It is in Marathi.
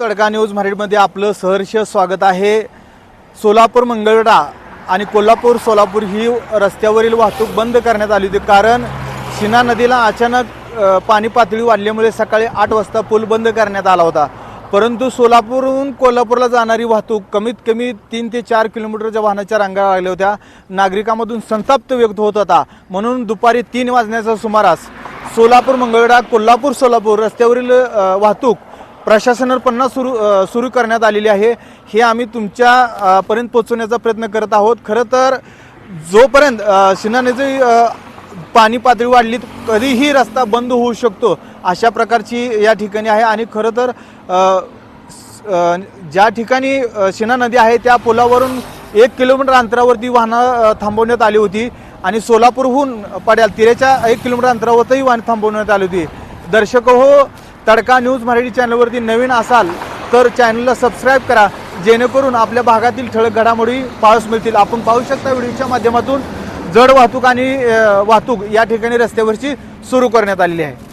तडका न्यूज मराठीमध्ये आपलं सहर्ष स्वागत आहे. सोलापूर मंगळवेढा आणि कोल्हापूर सोलापूर ही रस्त्यावरील वाहतूक बंद करण्यात आली होती. कारण शिना नदीला अचानक पाणी पातळी वाढल्यामुळे सकाळी आठ वाजता पूल बंद करण्यात आला होता. परंतु सोलापूरहून कोल्हापूरला जाणारी वाहतूक कमीत कमी तीन ते चार किलोमीटरच्या वाहनाच्या रांगा लागल्या होत्या. नागरिकांमधून संताप्त व्यक्त होत होता. म्हणून दुपारी तीन वाजण्याच्या सुमारास सोलापूर मंगळवेढा कोल्हापूर सोलापूर रस्त्यावरील वाहतूक प्रशासनावर पुन्हा सुरू सुरू करण्यात आलेली आहे. हे आम्ही तुमच्यापर्यंत पोचवण्याचा प्रयत्न करत आहोत. खरं तर जोपर्यंत सिन्हानेची शिना नदी पाणी पातळी वाढली कधीही रस्ता बंद होऊ शकतो अशा प्रकारची या ठिकाणी आहे. आणि खरं तर ज्या ठिकाणी शिना नदी आहे त्या पुलावरून एक किलोमीटर अंतरावरती वाहनं थांबवण्यात आली होती. आणि सोलापूरहून पड्याल तिरेच्या एक किलोमीटर अंतरावरही वाहन थांबवण्यात आली होती. दर्शक हो तडका न्यूज मराठी चॅनलवरती नवीन असाल तर चॅनलला सबस्क्राईब करा जेणेकरून आपल्या भागातील ठळक घडामोडी पाळस मिळतील. आपण पाहू शकता व्हिडिओच्या माध्यमातून जड वाहतूक आणि वाहतूक या ठिकाणी रस्त्यावरची सुरू करण्यात आलेली आहे.